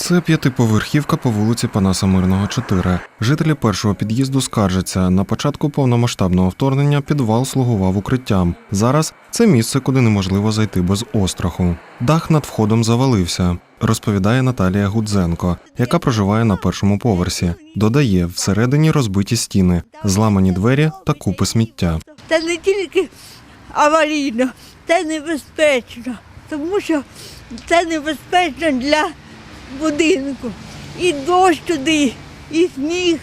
Це п'ятиповерхівка по вулиці Панаса Мирного, 4. Жителі першого під'їзду скаржаться. На початку повномасштабного вторгнення підвал слугував укриттям. Зараз це місце, куди неможливо зайти без остраху. Дах над входом завалився, розповідає Наталія Гудзенко, яка проживає на першому поверсі. Додає, всередині розбиті стіни, зламані двері та купи сміття. Це не тільки аварійно, це небезпечно, тому що це небезпечно для будинку. І дощ туди, і сніг.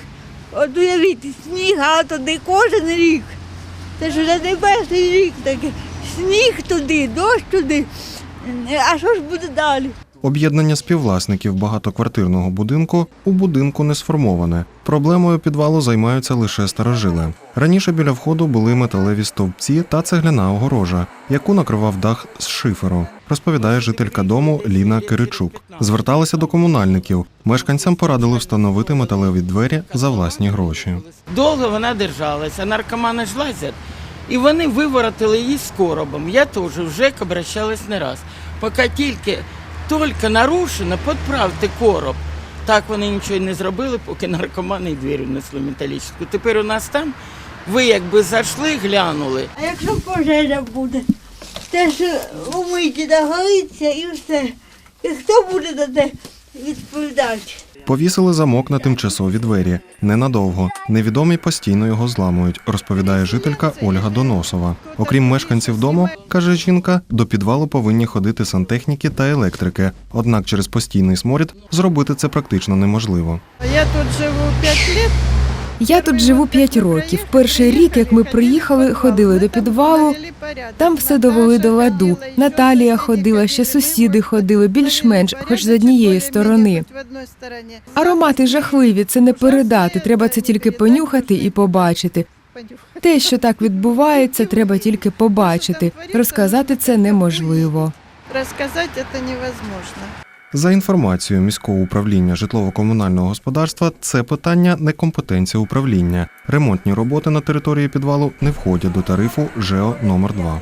От уявіть, сніг, а туди кожен рік. Це ж вже не рік такий. Сніг туди, дощ туди. А що ж буде далі? Об'єднання співвласників багатоквартирного будинку у будинку не сформоване. Проблемою підвалу займаються лише старожили. Раніше біля входу були металеві стовпці та цегляна огорожа, яку накривав дах з шиферу, розповідає жителька дому Ліна Киричук. Зверталися до комунальників. Мешканцям порадили встановити металеві двері за власні гроші. Довго вона держалася, наркомани ж лазять. І вони виворотили її з коробом. Я теж вже обращалась не раз. Поки тільки, тільки нарушено, підправте короб. Так вони нічого не зробили, поки наркомани і двері внесли металічну. Тепер у нас там, ви якби зайшли, глянули, А якщо пожежа буде, те ж умиті догориться і все. І хто буде за це відповідати? Повісили замок на тимчасові двері. Ненадовго. Невідомі постійно його зламують, розповідає жителька Ольга Доносова. Окрім мешканців дому, каже жінка, до підвалу повинні ходити сантехніки та електрики. Однак через постійний сморід зробити це практично неможливо. Я тут живу 5 лет. Я тут живу 5 років. Перший рік, як ми приїхали, ходили до підвалу. Там все довели до ладу. Наталія ходила, ще сусіди ходили, більш-менш, хоч з однієї сторони. Аромати жахливі, це не передати. Треба це тільки понюхати і побачити. Те, що так відбувається, треба тільки побачити. Розказати це неможливо. Розказати це невозможно. За інформацією міського управління житлово-комунального господарства, це питання не компетенція управління. Ремонтні роботи на території підвалу не входять до тарифу ЖЕО номер 2